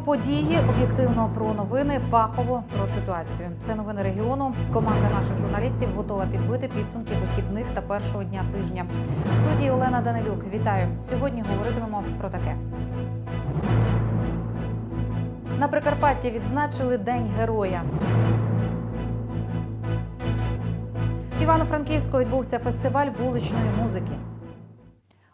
події, об'єктивно про новини, фахово про ситуацію. Це новини регіону. Команда наших журналістів готова підбити підсумки вихідних та першого дня тижня. В студії Олена Данилюк. Вітаю. Сьогодні говоритимемо про таке. На Прикарпатті відзначили День героя. Івано-Франківську відбувся фестиваль вуличної музики.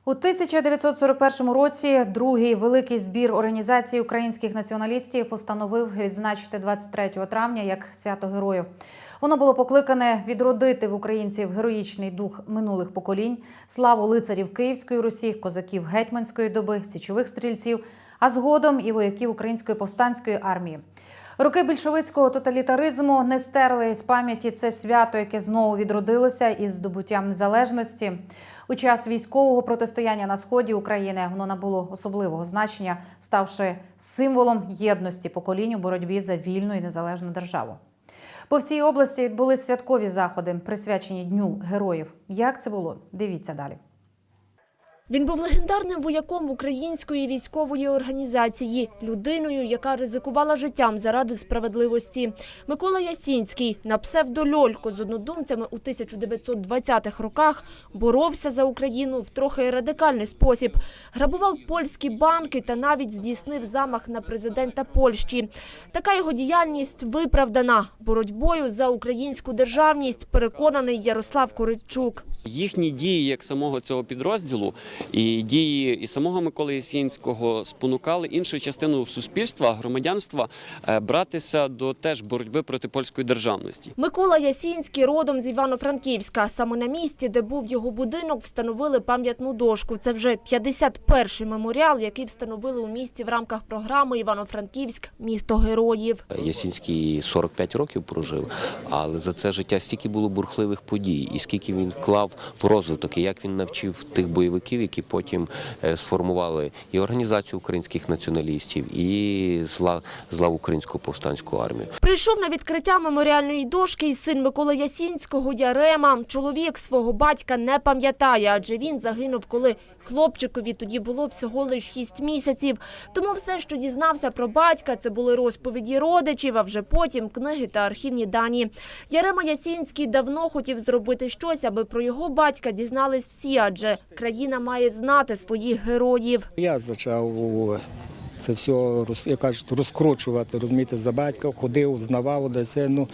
У 1941 році другий великий збір організації українських націоналістів постановив відзначити 23 травня як свято героїв. Воно було покликане відродити в українців героїчний дух минулих поколінь, славу лицарів Київської Русі, козаків гетьманської доби, січових стрільців, а згодом і вояків української повстанської армії. Роки більшовицького тоталітаризму не стерли з пам'яті це свято, яке знову відродилося із здобуттям незалежності. У час військового протистояння на сході України воно набуло особливого значення, ставши символом єдності поколінь у боротьбі за вільну і незалежну державу. По всій області відбулись святкові заходи, присвячені Дню героїв. Як це було? Дивіться далі. Він був легендарним вояком української військової організації, людиною, яка ризикувала життям заради справедливості. Микола Ясінський на псевдольолько з однодумцями у 1920-х роках боровся за Україну в трохи радикальний спосіб. Грабував польські банки та навіть здійснив замах на президента Польщі. Така його діяльність виправдана боротьбою за українську державність. Переконаний Ярослав Коричук. Їхні дії як самого цього підрозділу і дії і самого Миколи Ясінського спонукали іншу частину суспільства, громадянства е, братися до теж боротьби проти польської державності. Микола Ясінський родом з Івано-Франківська. Саме на місці, де був його будинок, встановили пам'ятну дошку. Це вже 51-й меморіал, який встановили у місті в рамках програми Івано-Франківськ місто героїв. Ясінський 45 років прожив, але за це життя стільки було бурхливих подій, і скільки він вклав в розвиток, і як він навчив тих бойовиків, які потім е, сформували і організацію українських націоналістів, і зла, зла українську повстанську армію. Прийшов на відкриття меморіальної дошки і син Миколи Ясінського Ярема. Чоловік свого батька не пам'ятає, адже він загинув, коли хлопчикові тоді було всього лише 6 місяців. Тому все, що дізнався про батька, це були розповіді родичів, а вже потім книги та архівні дані. Ярема Ясінський давно хотів зробити щось, аби про його батька дізнались всі, адже країна має знати своїх героїв. Я почав це все як кажуть, розкручувати, розумієте, за батька, ходив, знавав, де це. Ну,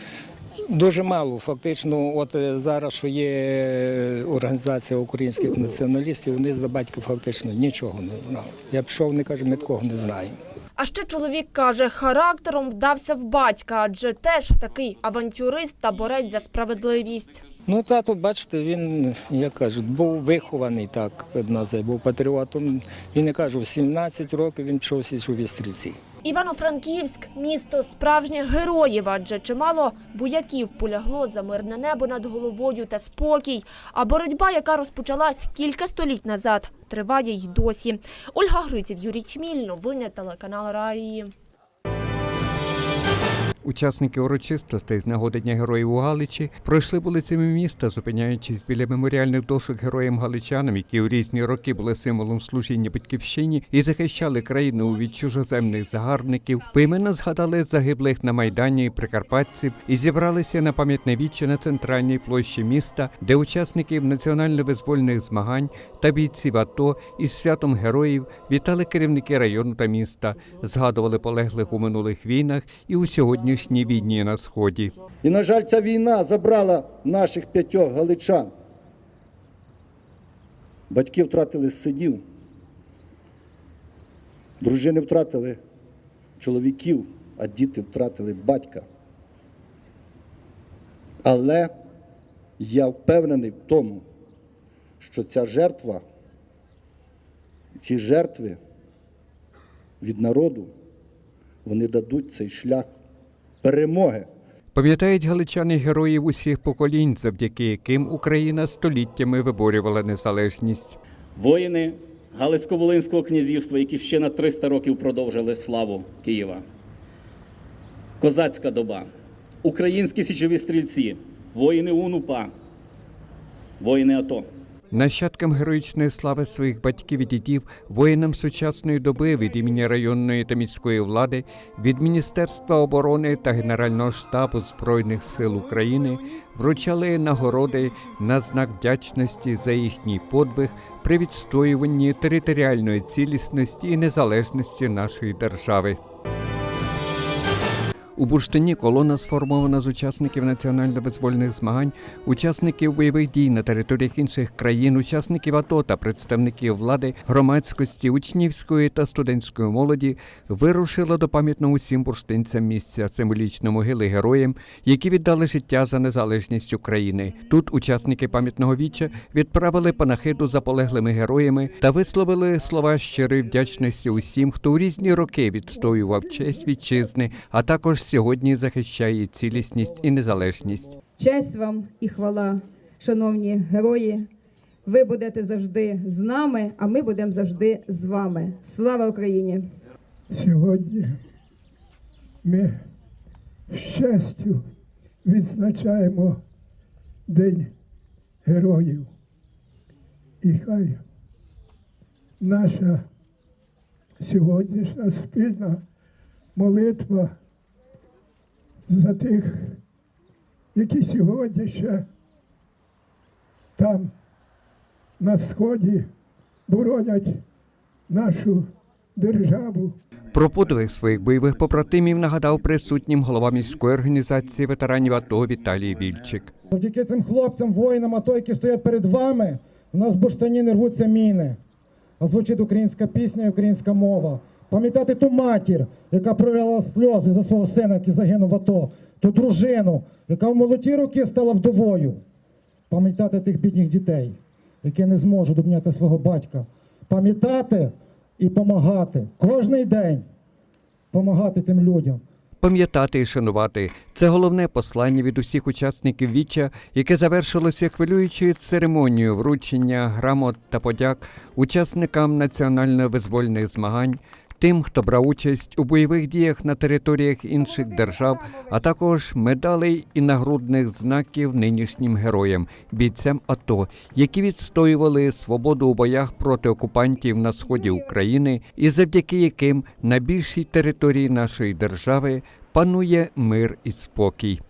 дуже мало. Фактично, от е, зараз, що є е, організація українських націоналістів, вони за батька фактично нічого не знали. Я пішов, вони кажуть, ми такого не знаємо. А ще чоловік каже, характером вдався в батька, адже теж такий авантюрист та борець за справедливість. Ну, тато, бачите, він, як кажуть, був вихований так, на був патріотом. Він, я кажу, в 17 років він пішов січові стрільці. Івано-Франківськ місто справжніх героїв, адже чимало вояків полягло за мирне небо над головою та спокій. А боротьба, яка розпочалась кілька століть назад, триває й досі. Ольга Гриців, Юрій Чміль, новини телеканал Раї. Учасники урочистостей з нагоди Дня героїв у Галичі пройшли вулицями міста, зупиняючись біля меморіальних дошок героям галичанам, які у різні роки були символом служіння батьківщині і захищали країну від чужоземних загарбників. Поіменно згадали загиблих на майдані і прикарпатців і зібралися на пам'ятне віче на центральній площі міста, де учасників національно-визвольних змагань та бійців АТО із святом героїв вітали керівники району та міста, згадували полеглих у минулих війнах і у сьогоднішній війні на сході. І, на жаль, ця війна забрала наших п'ятьох галичан. Батьки втратили синів, дружини втратили чоловіків, а діти втратили батька. Але я впевнений в тому, що ця жертва, ці жертви від народу, вони дадуть цей шлях перемоги. Пам'ятають галичани героїв усіх поколінь, завдяки яким Україна століттями виборювала незалежність. Воїни Галицько-Волинського князівства, які ще на 300 років продовжили славу Києва. Козацька доба, українські січові стрільці, воїни УНУПА, воїни АТО. Нащадкам героїчної слави своїх батьків і дідів, воїнам сучасної доби від імені районної та міської влади, від Міністерства оборони та Генерального штабу Збройних сил України вручали нагороди на знак вдячності за їхній подвиг при відстоюванні територіальної цілісності і незалежності нашої держави. У Бурштині колона сформована з учасників національно-визвольних змагань, учасників бойових дій на територіях інших країн, учасників АТО та представників влади, громадськості, учнівської та студентської молоді вирушила до пам'ятного усім бурштинцям місця символічної могили героям, які віддали життя за незалежність України. Тут учасники пам'ятного віча відправили панахиду за полеглими героями та висловили слова щирої вдячності усім, хто у різні роки відстоював честь вітчизни, а також сьогодні захищає цілісність і незалежність. Честь вам і хвала, шановні герої. Ви будете завжди з нами, а ми будемо завжди з вами. Слава Україні! Сьогодні ми з честю відзначаємо День Героїв. І хай наша сьогоднішня спільна молитва за тих, які сьогодні ще там на сході боронять нашу державу. Про подвиг своїх бойових побратимів нагадав присутнім голова міської організації ветеранів АТО Віталій Вільчик. Завдяки цим хлопцям, воїнам, АТО, які стоять перед вами, у нас в Буштані не рвуться міни. А звучить українська пісня і українська мова. Пам'ятати ту матір, яка проляла сльози за свого сина, який загинув в АТО, ту дружину, яка в молоді роки стала вдовою. Пам'ятати тих бідних дітей, які не зможуть обняти свого батька. Пам'ятати і допомагати. Кожний день допомагати тим людям. Пам'ятати і шанувати це головне послання від усіх учасників віча, яке завершилося хвилюючою церемонією вручення грамот та подяк учасникам національно-визвольних змагань, тим, хто брав участь у бойових діях на територіях інших держав, а також медалей і нагрудних знаків нинішнім героям, бійцям АТО, які відстоювали свободу у боях проти окупантів на сході України, і завдяки яким на більшій території нашої держави панує мир і спокій.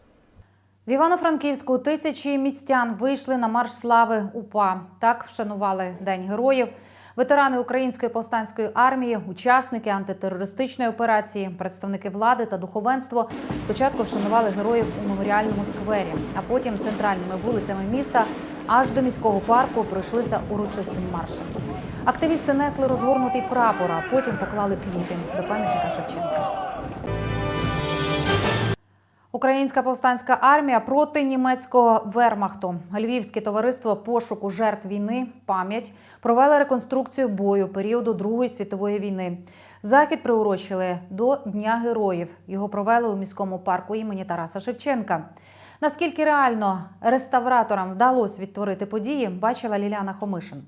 В Івано-Франківську тисячі містян вийшли на марш слави УПА. Так вшанували День героїв. Ветерани Української повстанської армії, учасники антитерористичної операції, представники влади та духовенство спочатку вшанували героїв у меморіальному сквері, а потім центральними вулицями міста аж до міського парку пройшлися урочистим маршем. Активісти несли розгорнутий прапор, а потім поклали квіти до пам'ятника Шевченка. Українська повстанська армія проти німецького вермахту. Львівське товариство пошуку жертв війни пам'ять провели реконструкцію бою періоду Другої світової війни. Захід приурочили до Дня героїв. Його провели у міському парку імені Тараса Шевченка. Наскільки реально реставраторам вдалося відтворити події, бачила Ліляна Хомишин.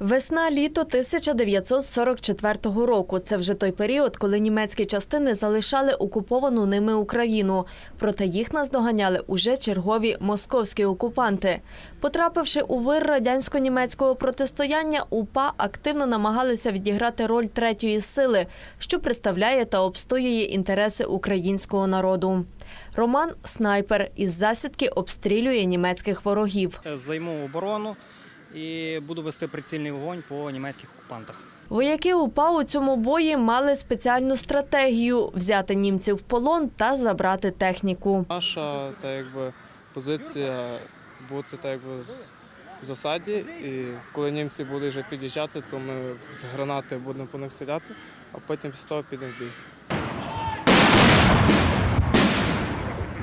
Весна-літо 1944 року. Це вже той період, коли німецькі частини залишали окуповану ними Україну. Проте їх наздоганяли уже чергові московські окупанти. Потрапивши у вир радянсько-німецького протистояння, УПА активно намагалися відіграти роль третьої сили, що представляє та обстоює інтереси українського народу. Роман снайпер із засідки обстрілює німецьких ворогів. Займу оборону і буду вести прицільний вогонь по німецьких окупантах. Вояки УПА у цьому бої мали спеціальну стратегію взяти німців в полон та забрати техніку. Наша та якби позиція бути так якби в засаді, і коли німці будуть вже під'їжджати, то ми з гранати будемо по них стріляти, а потім після того підемо в бій.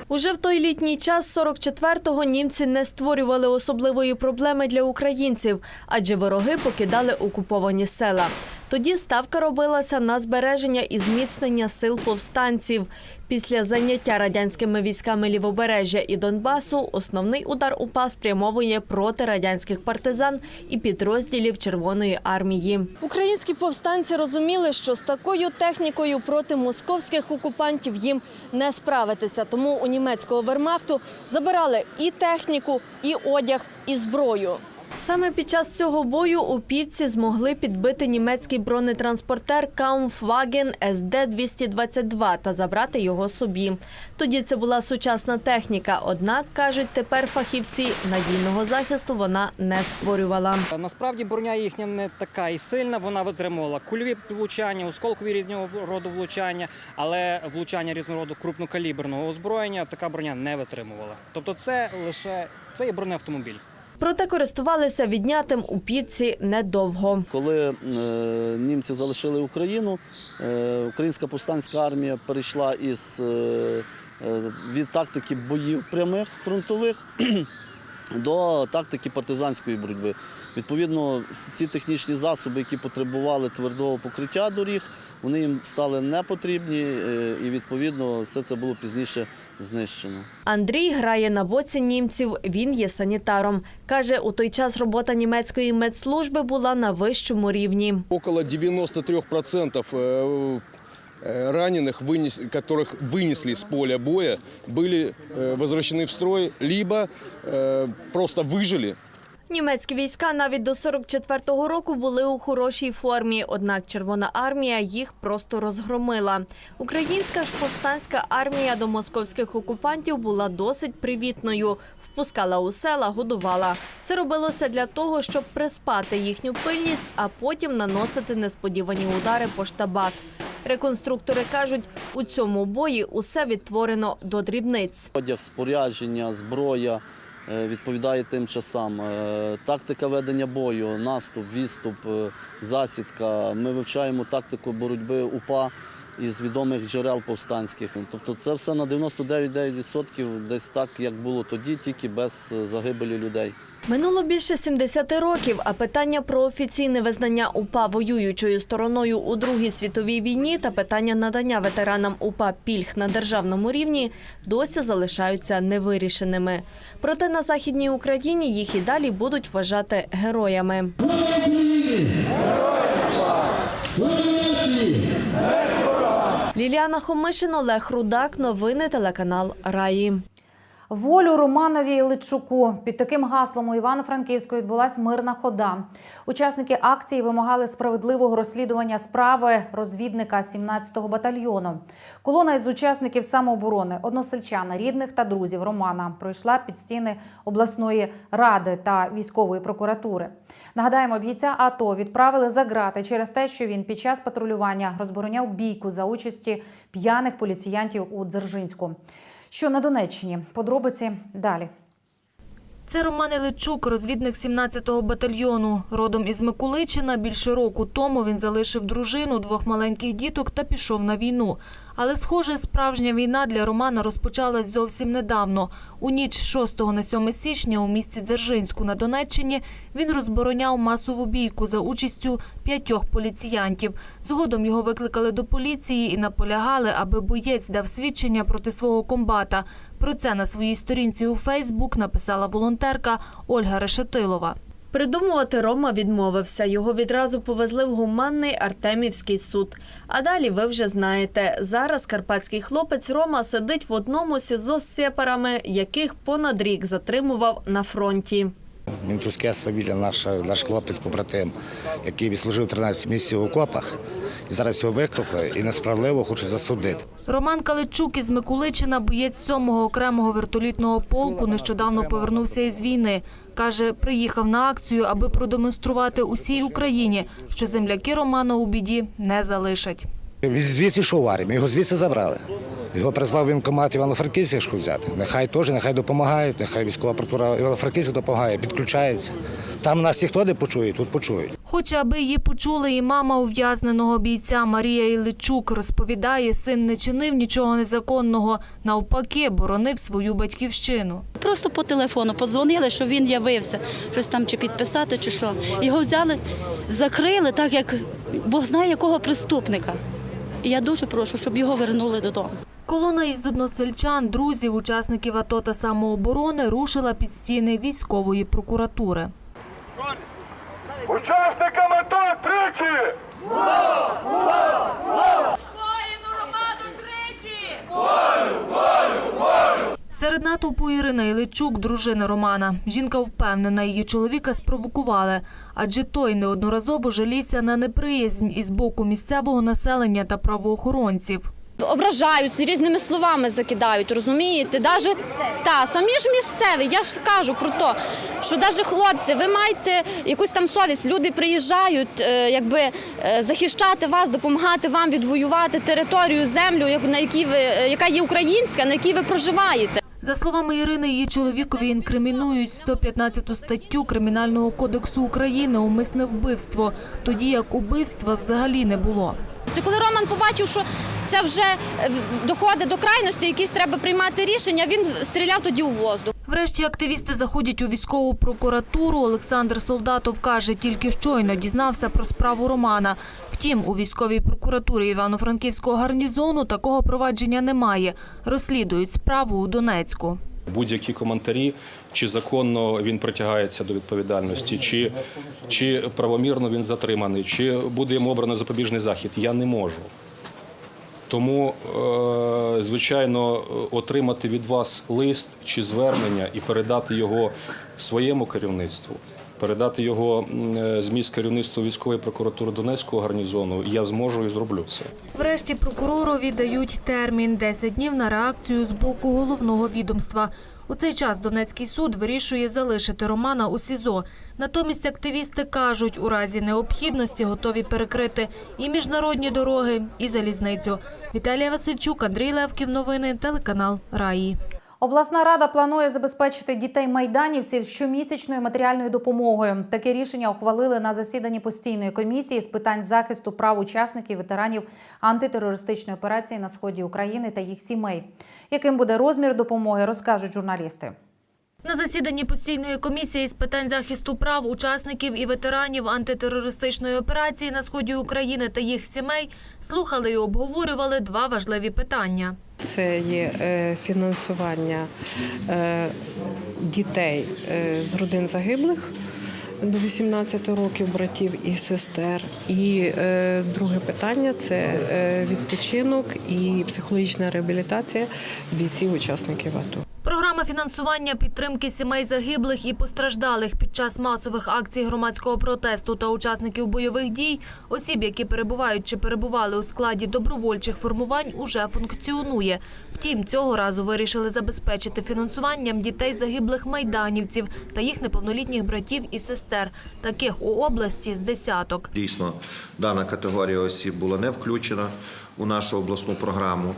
Уже в той літній час 44-го німці не створювали особливої проблеми для українців, адже вороги покидали окуповані села. Тоді ставка робилася на збереження і зміцнення сил повстанців. Після заняття радянськими військами Лівобережжя і Донбасу основний удар УПА спрямовує проти радянських партизан і підрозділів Червоної армії. Українські повстанці розуміли, що з такою технікою проти московських окупантів їм не справитися. Тому у німецького вермахту забирали і техніку, і одяг, і зброю. Саме під час цього бою у півці змогли підбити німецький бронетранспортер Kampfwagen SD-222 та забрати його собі. Тоді це була сучасна техніка, однак, кажуть тепер фахівці, надійного захисту вона не створювала. Насправді броня їхня не така і сильна. Вона витримувала кульові влучання, осколкові різного роду влучання, але влучання різного роду крупнокаліберного озброєння така броня не витримувала. Тобто, це лише це є бронеавтомобіль. Проте користувалися віднятим у півці недовго. Коли е, німці залишили Україну, е, українська повстанська армія перейшла із е, від тактики боїв прямих фронтових до тактики партизанської боротьби. Відповідно, ці технічні засоби, які потребували твердого покриття доріг, вони їм стали непотрібні, е, і відповідно все це було пізніше знищено. Андрій грає на боці німців. Він є санітаром. Каже, у той час робота німецької медслужби була на вищому рівні. Около 93% э, э, раненых, вынес- которых вынесли с поля боя, были э, возвращены в строй, либо э, просто выжили Німецькі війська навіть до 44-го року були у хорошій формі, однак Червона армія їх просто розгромила. Українська ж повстанська армія до московських окупантів була досить привітною. Впускала у села, годувала. Це робилося для того, щоб приспати їхню пильність, а потім наносити несподівані удари по штабах. Реконструктори кажуть, у цьому бої усе відтворено до дрібниць. Одяг, спорядження, зброя відповідає тим часам. Е, Тактика ведення бою, наступ, відступ, е, засідка. Ми вивчаємо тактику боротьби УПА із відомих джерел повстанських. Тобто це все на 99,9% десь так, як було тоді, тільки без е, загибелі людей. Минуло більше 70 років, а питання про офіційне визнання УПА воюючою стороною у Другій світовій війні та питання надання ветеранам УПА пільг на державному рівні досі залишаються невирішеними. Проте на Західній Україні їх і далі будуть вважати героями. Ліліана Хомишин, Олег Рудак. Новини телеканал Раї. Волю Романові Личуку під таким гаслом у Івано-Франківську відбулась мирна хода. Учасники акції вимагали справедливого розслідування справи розвідника 17-го батальйону. Колона із учасників самооборони, односельчан, рідних та друзів Романа пройшла під стіни обласної ради та військової прокуратури. Нагадаємо, бійця АТО відправили за грати через те, що він під час патрулювання розбороняв бійку за участі п'яних поліціянтів у Дзержинську. Що на Донеччині? Подробиці далі. Це Роман Іличук, розвідник 17-го батальйону. Родом із Миколичина. Більше року тому він залишив дружину, двох маленьких діток та пішов на війну. Але, схоже, справжня війна для Романа розпочалась зовсім недавно. У ніч 6 на 7 січня у місті Дзержинську на Донеччині він розбороняв масову бійку за участю п'ятьох поліціянтів. Згодом його викликали до поліції і наполягали, аби боєць дав свідчення проти свого комбата. Про це на своїй сторінці у Фейсбук написала волонтерка Ольга Решетилова. Придумувати Рома відмовився. Його відразу повезли в гуманний Артемівський суд. А далі ви вже знаєте, зараз карпатський хлопець Рома сидить в одному СІЗО з сепарами, яких понад рік затримував на фронті. Він Тускес фамілія, наш, наш хлопець побратим, який відслужив 13 місяців у окопах. І зараз його викликали і несправедливо хочуть засудити. Роман Каличук із Миколичина, боєць 7-го окремого вертолітного полку, нещодавно повернувся із війни. Каже, приїхав на акцію, аби продемонструвати усій Україні, що земляки Романа у біді не залишать. Він звідси йшов в армію, його звідси забрали. Його призвав воєнкомат Івано-Франківська, взяти. Нехай теж, нехай допомагають, нехай військова прокуратура Івано-Франківська допомагає, підключається. Там нас ніхто не почує, тут почують. Хоче, аби її почули і мама ув'язненого бійця Марія Іличук. Розповідає, син не чинив нічого незаконного. Навпаки, боронив свою батьківщину. Просто по телефону подзвонили, що він явився, щось там чи підписати, чи що. Його взяли, закрили, так як Бог знає якого преступника. І я дуже прошу, щоб його вернули додому. Колона із односельчан, друзів, учасників АТО та самооборони рушила під стіни військової прокуратури. Учасникам АТО тричі! Серед натовпу Ірина Іличук, дружина Романа. Жінка впевнена, її чоловіка спровокували, адже той неодноразово жалівся на неприязнь із боку місцевого населення та правоохоронців. ображають, різними словами закидають, розумієте? Даже, та, самі ж місцеві, я ж кажу про те, що навіть хлопці, ви маєте якусь там совість, люди приїжджають, е, якби е, захищати вас, допомагати вам відвоювати територію, землю, на якій ви, е, яка є українська, на якій ви проживаєте. За словами Ірини, її чоловікові інкримінують 115 статтю Кримінального кодексу України умисне вбивство, тоді як убивства взагалі не було. Це коли Роман побачив, що це вже е, доходить до крайності, якісь треба приймати рішення, він стріляв тоді у воздух. Врешті активісти заходять у військову прокуратуру. Олександр Солдатов каже, тільки щойно дізнався про справу Романа. Втім, у військовій прокуратурі Івано-Франківського гарнізону такого провадження немає. Розслідують справу у Донецьку. Будь-які коментарі, чи законно він притягається до відповідальності, чи, чи правомірно він затриманий, чи буде йому обрано запобіжний захід, я не можу. Тому, е, звичайно, отримати від вас лист чи звернення і передати його своєму керівництву, передати його е, зміст керівництву військової прокуратури Донецького гарнізону, я зможу і зроблю це. Врешті прокуророві дають термін 10 днів на реакцію з боку головного відомства. У цей час Донецький суд вирішує залишити Романа у СІЗО. Натомість активісти кажуть, у разі необхідності готові перекрити і міжнародні дороги, і залізницю. Віталія Васильчук, Андрій Левків. Новини, телеканал Раї. Обласна рада планує забезпечити дітей майданівців щомісячною матеріальною допомогою. Таке рішення ухвалили на засіданні постійної комісії з питань захисту прав учасників ветеранів антитерористичної операції на сході України та їх сімей. Яким буде розмір допомоги, розкажуть журналісти. На засіданні постійної комісії з питань захисту прав учасників і ветеранів антитерористичної операції на сході України та їх сімей слухали і обговорювали два важливі питання. Це є е, фінансування е, дітей е, з родин загиблих до 18 років, братів і сестер. І друге питання це відпочинок і психологічна реабілітація бійців-учасників АТО. Фінансування підтримки сімей загиблих і постраждалих під час масових акцій громадського протесту та учасників бойових дій, осіб, які перебувають чи перебували у складі добровольчих формувань, уже функціонує. Втім, цього разу вирішили забезпечити фінансуванням дітей загиблих майданівців та їх неповнолітніх братів і сестер. Таких у області з десяток. Дійсно, дана категорія осіб була не включена у нашу обласну програму.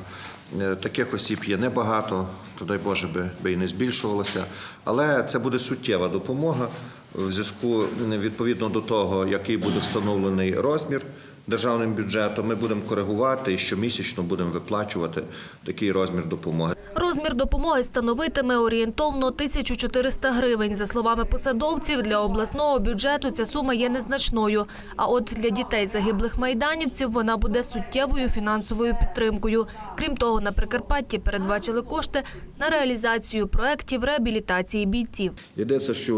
Е, Таких осіб є небагато, то дай Боже би, би і не збільшувалося. Але це буде суттєва допомога в зв'язку відповідно до того, який буде встановлений розмір державним бюджетом. Ми будемо коригувати і щомісячно будемо виплачувати такий розмір допомоги. Розмір допомоги становитиме орієнтовно 1400 гривень. За словами посадовців, для обласного бюджету ця сума є незначною. А от для дітей загиблих майданівців вона буде суттєвою фінансовою підтримкою. Крім того, на Прикарпатті передбачили кошти на реалізацію проєктів реабілітації бійців. Йдеться, що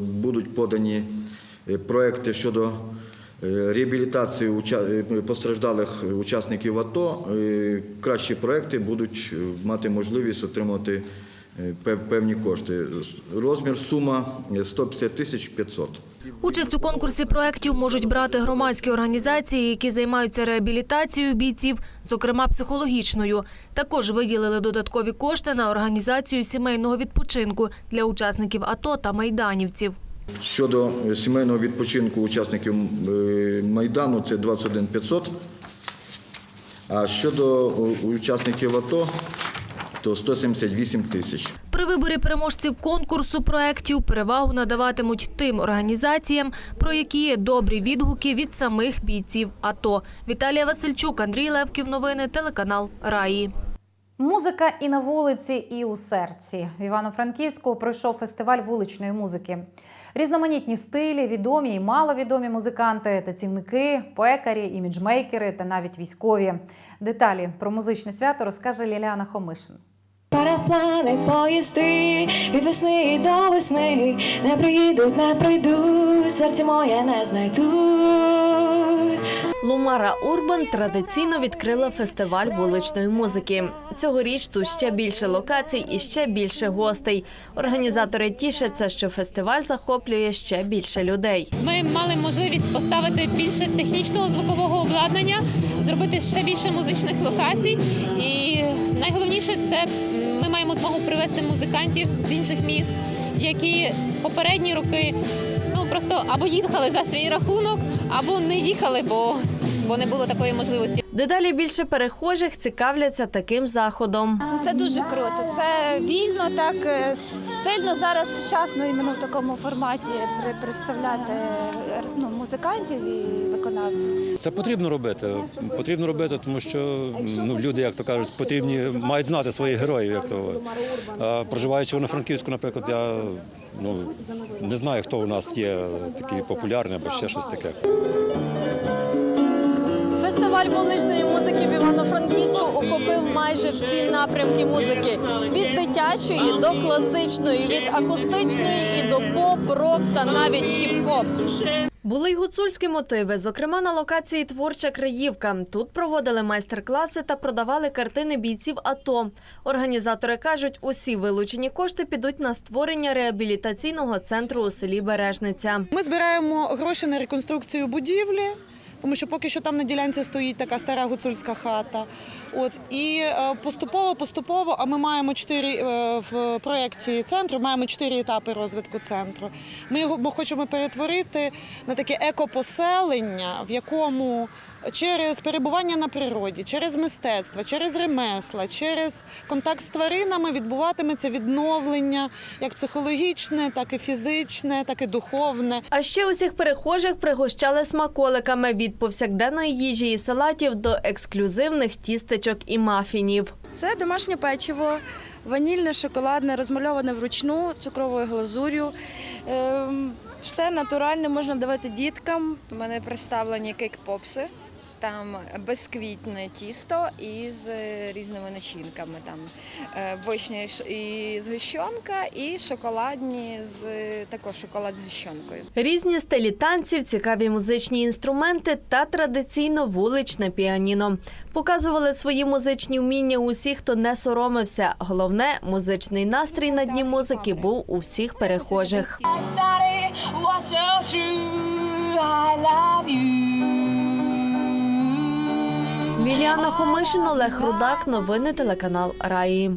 будуть подані е, проекти щодо е, реабілітації уча- е, постраждалих учасників АТО. Е, Кращі проекти будуть мати можливість отримати певні кошти. Розмір сума е, 150 тисяч 500. Участь у конкурсі проєктів можуть брати громадські організації, які займаються реабілітацією бійців, зокрема психологічною. Також виділили додаткові кошти на організацію сімейного відпочинку для учасників АТО та майданівців. Щодо е, сімейного відпочинку учасників е, Майдану, це 21 500. А щодо учасників АТО, то 178 тисяч. При виборі переможців конкурсу проєктів перевагу надаватимуть тим організаціям, про які є добрі відгуки від самих бійців АТО. Віталія Васильчук, Андрій Левків. Новини, телеканал Раї. Музика і на вулиці, і у серці. В Івано-Франківську пройшов фестиваль вуличної музики. Різноманітні стилі, відомі і маловідомі музиканти, тацівники, пекарі, іміджмейкери та навіть військові. Деталі про музичне свято розкаже Ліліана Хомишин. Параплани, поїзди від весни до весни не приїдуть, не прийдуть, серце моє не знайдуть. Лумара Урбан традиційно відкрила фестиваль вуличної музики. Цьогоріч тут ще більше локацій і ще більше гостей. Організатори тішаться, що фестиваль захоплює ще більше людей. Ми мали можливість поставити більше технічного звукового обладнання, зробити ще більше музичних локацій. І найголовніше це ми маємо змогу привезти музикантів з інших міст, які попередні роки ну просто або їхали за свій рахунок, або не їхали, бо, бо не було такої можливості. Дедалі більше перехожих цікавляться таким заходом. Це дуже круто. Це вільно, так е, стильно зараз сучасно іменно в такому форматі представляти е, ну, музикантів і виконавців. Це потрібно робити. Потрібно робити, тому що ну, люди, як то кажуть, потрібні мають знати своїх героїв. Як то а, проживаючи на Франківську, наприклад, я ну не знаю, хто у нас є такий популярний або ще щось таке. Фестиваль вуличної музики в Івано-Франківську охопив майже всі напрямки музики від дитячої до класичної, від акустичної і до поп, рок та навіть хіп-хоп. Були й гуцульські мотиви, зокрема на локації Творча Краївка. Тут проводили майстер-класи та продавали картини бійців АТО. Організатори кажуть, усі вилучені кошти підуть на створення реабілітаційного центру у селі Бережниця. Ми збираємо гроші на реконструкцію будівлі. Тому що поки що там на ділянці стоїть така стара гуцульська хата. От і е, поступово, поступово, а ми маємо чотири е, в проєкті центру, маємо чотири етапи розвитку центру. Ми його хочемо перетворити на таке екопоселення, в якому через перебування на природі, через мистецтво, через ремесла, через контакт з тваринами відбуватиметься відновлення як психологічне, так і фізичне, так і духовне. А ще усіх перехожих пригощали смаколиками від повсякденної їжі і салатів до ексклюзивних тістечок і мафінів. Це домашнє печиво, ванільне, шоколадне, розмальоване вручну цукровою глазур'ю. Ем, Все натуральне, можна давати діткам. У мене представлені кейк-попси. Там безквітне тісто із е, різними начинками. Там е, вишня і згущенка, і шоколадні з також шоколад з згущенкою. Різні стилі танців, цікаві музичні інструменти та традиційно вуличне піаніно. Показували свої музичні вміння усі, хто не соромився. Головне, музичний настрій на дні музики був у всіх перехожих. I love you. Ліліана Хомишин, Олег Рудак. Новини телеканал Раї.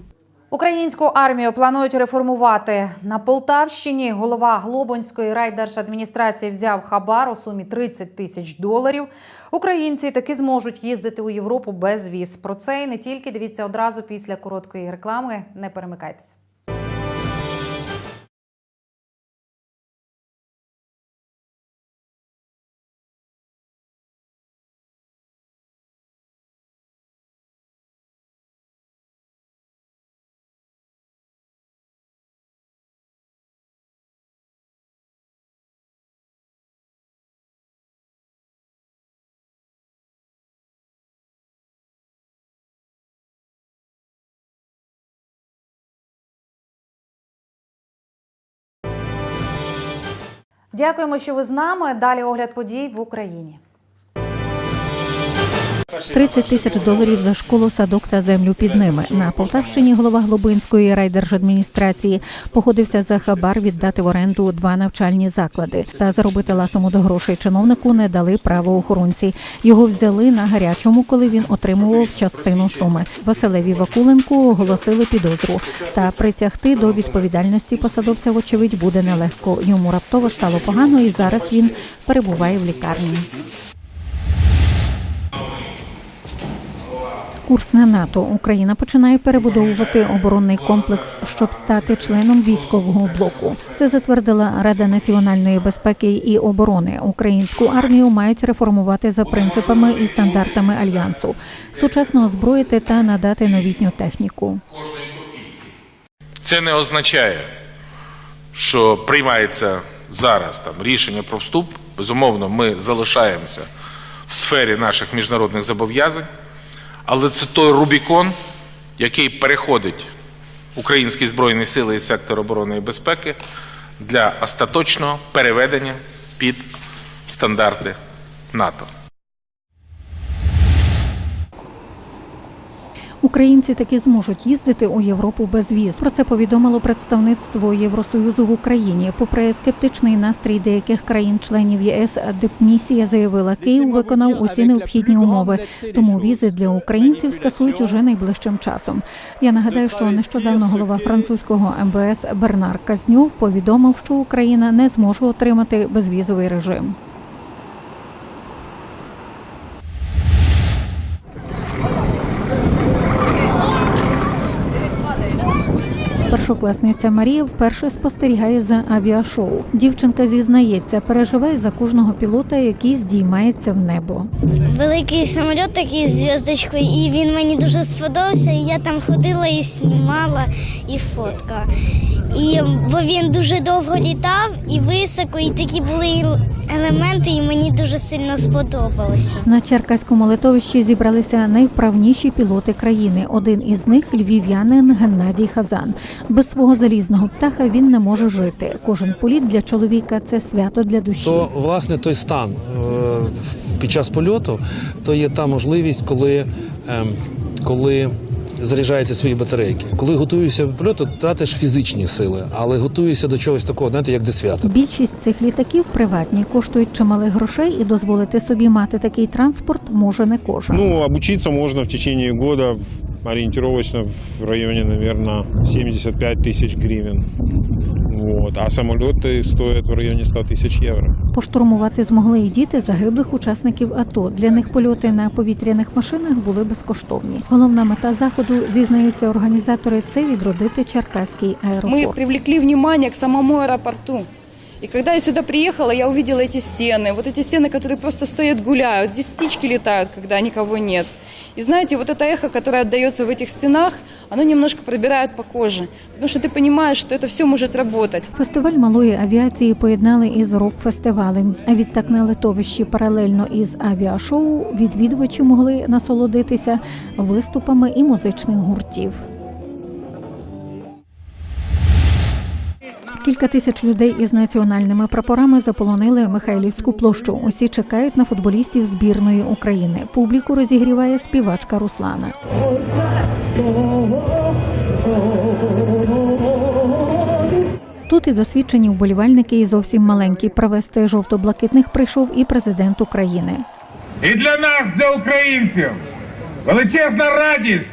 Українську армію планують реформувати на Полтавщині. Голова Глобонської райдержадміністрації взяв хабар у сумі 30 тисяч доларів. Українці таки зможуть їздити у Європу без віз. Про це і не тільки дивіться одразу після короткої реклами. Не перемикайтесь. Дякуємо, що ви з нами. Далі огляд подій в Україні. 30 тисяч доларів за школу, садок та землю під ними. На Полтавщині голова Глобинської райдержадміністрації погодився за хабар віддати в оренду два навчальні заклади. Та заробити ласому до грошей чиновнику не дали правоохоронці. Його взяли на гарячому, коли він отримував частину суми. Василеві Вакуленку оголосили підозру. Та притягти до відповідальності посадовця, вочевидь, буде нелегко. Йому раптово стало погано, і зараз він перебуває в лікарні. Курс на НАТО. Україна починає перебудовувати оборонний комплекс, щоб стати членом військового блоку. Це затвердила Рада національної безпеки і оборони. Українську армію мають реформувати за принципами і стандартами альянсу, сучасно озброїти та надати новітню техніку. Це не означає, що приймається зараз там рішення про вступ. Безумовно, ми залишаємося в сфері наших міжнародних зобов'язань, але це той Рубікон, який переходить українські збройні сили і сектор оборони і безпеки для остаточного переведення під стандарти НАТО. Українці таки зможуть їздити у Європу без віз. Про це повідомило представництво Євросоюзу в Україні. Попри скептичний настрій деяких країн-членів ЄС, дипмісія заявила, Київ виконав усі необхідні умови. Тому візи для українців скасують уже найближчим часом. Я нагадаю, що нещодавно голова французького МБС Бернар Казнюв повідомив, що Україна не зможе отримати безвізовий режим. Першокласниця Марія вперше спостерігає за авіашоу. Дівчинка зізнається, переживає за кожного пілота, який здіймається в небо. Великий самоліт такий з зв'язочкою, і він мені дуже сподобався. І я там ходила і знімала, і фотка. І бо він дуже довго літав і високо, і такі були елементи, і мені дуже сильно сподобалося. На Черкаському литовищі зібралися найвправніші пілоти країни. Один із них львів'янин Геннадій Хазан. Без свого залізного птаха він не може жити. Кожен політ для чоловіка це свято для душі. То власне той стан е, під час польоту, то є та можливість, коли, ем, коли заряджаються свої батарейки. Коли готуєшся до польоту, тратиш фізичні сили, але готуєшся до чогось такого, знаєте, як до свята. Більшість цих літаків приватні, коштують чималих грошей, і дозволити собі мати такий транспорт може не кожен. Ну, обучиться можна в течение года ориентировочно в районі, наверное, 75 тисяч гривен. Вот. А самолеты стоят в районе 100 тысяч евро. Поштурмувати змогли і діти загиблих учасників АТО. Для них польоти на повітряних машинах були безкоштовні. Головна мета заходу зізнаються організатори. Це відродити Черкаський Мы аеропорт. привлекли внимание к самому аэропорту. И когда я сюда приехала, я увидела эти стены. Вот эти стены, которые просто стоят, гуляют. Здесь птички летают, когда никого нет. И знаете, вот это эхо, которое отдается в этих стенах, оно немножко пробирает по коже. Потому что ты понимаешь, что это все может работать. Фестиваль малої авіації поєднали із рок-фестивалем. А відтак на литовищі паралельно із авіашоу відвідувачі могли насолодитися виступами і музичних гуртів. Кілька тисяч людей із національними прапорами заполонили Михайлівську площу. Усі чекають на футболістів збірної України. Публіку розігріває співачка Руслана. Тут і досвідчені вболівальники, і зовсім маленькі. Провести жовто-блакитних прийшов і президент України. І для нас, для українців, величезна радість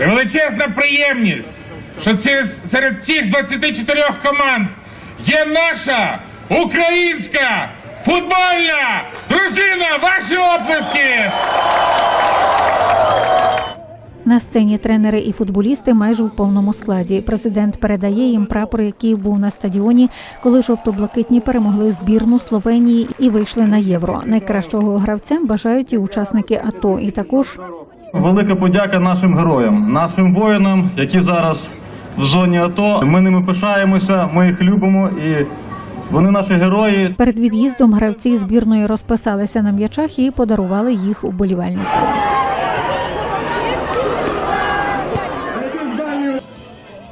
і величезна приємність, що ці- серед цих 24 команд є наша українська футбольна дружина. Ваші оплески! На сцені тренери і футболісти майже в повному складі. Президент передає їм прапор, який був на стадіоні, коли жовто-блакитні перемогли збірну Словенії і вийшли на євро. Найкращого гравцям бажають і учасники АТО. І також Велика подяка нашим героям, нашим воїнам, які зараз в зоні АТО. Ми ними пишаємося, ми їх любимо і вони наші герої. перед від'їздом гравці збірної розписалися на м'ячах і подарували їх уболівальникам.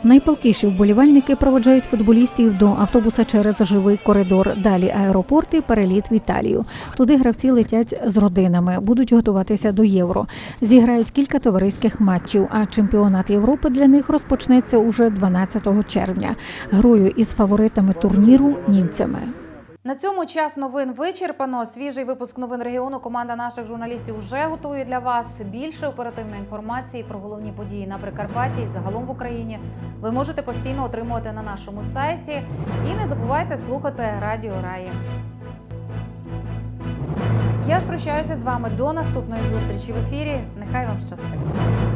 Найпалкіші вболівальники проводжають футболістів до автобуса через живий коридор. Далі аеропорти, переліт в Італію. Туди гравці летять з родинами, будуть готуватися до євро. Зіграють кілька товариських матчів. А чемпіонат Європи для них розпочнеться уже 12 червня. Грою із фаворитами турніру німцями. На цьому час новин вичерпано. Свіжий випуск новин регіону. Команда наших журналістів вже готує для вас більше оперативної інформації про головні події на Прикарпатті і загалом в Україні. Ви можете постійно отримувати на нашому сайті. І не забувайте слухати Радіо Раї. Я ж прощаюся з вами до наступної зустрічі в ефірі. Нехай вам щастить.